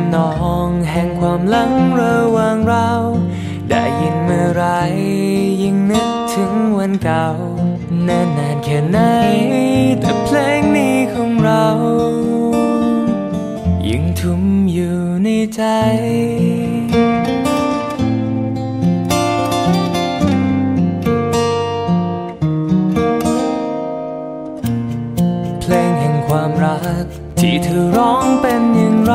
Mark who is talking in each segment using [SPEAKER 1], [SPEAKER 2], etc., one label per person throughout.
[SPEAKER 1] ำนองแห่งความลังระหว่างเรา ได้ยินเมื่อไรยิ่งนึกถึงวันเก่านานนานแค่ไหน แต่เพลงนี้ของเรายังทุ่มอยู่ในใจเพลงแห่งความรัก ที่เธอร้องเป็นอย่างไร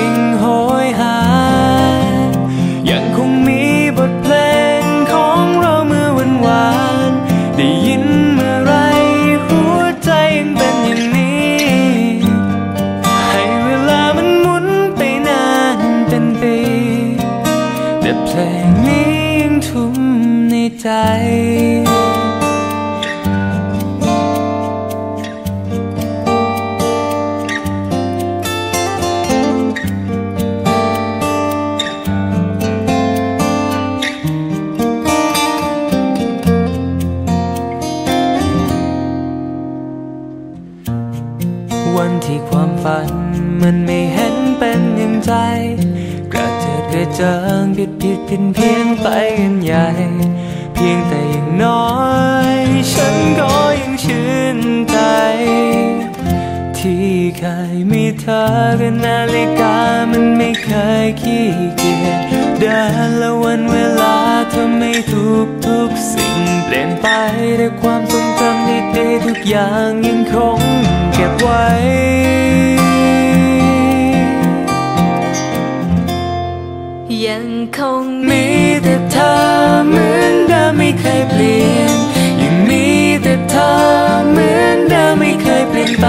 [SPEAKER 1] ง เพลงนี้ยังทุ่มในใจ วันที่ความฝันมันไม่เห็นเป็นอย่างใจ จิดกระเจิงผิดผิดเพี้ยนเพียนไปกันใหญ่ เพียงแต่อย่างน้อย ฉันก็ยังชื่นใจ ที่เคยมีเธอกับนาฬิกามันไม่เคยขี้เกียจเดินและวันเวลาเธอไม่ทุกทุกสิ่งเปลี่ยนไปแต่ความทรงจำดีๆทุกอย่างยังคง มีแต่เธอเหมือนเดิมไม่เคยเปลี่ยนยังมีแต่เธอเหมือนเดิมไม่เคยเปลี่ยนไป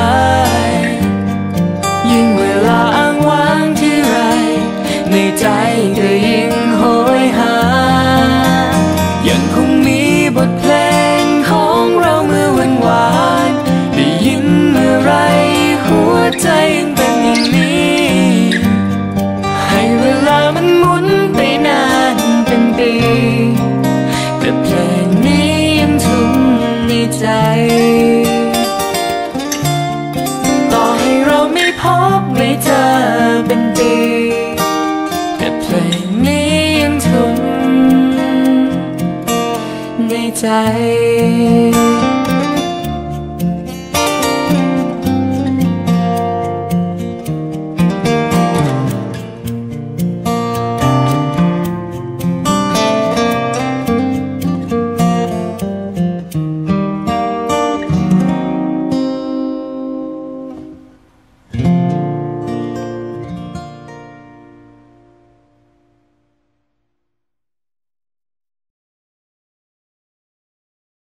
[SPEAKER 1] บไม่เจอเป็นปีแต่เพลงนี้ยังทุ่มในใจ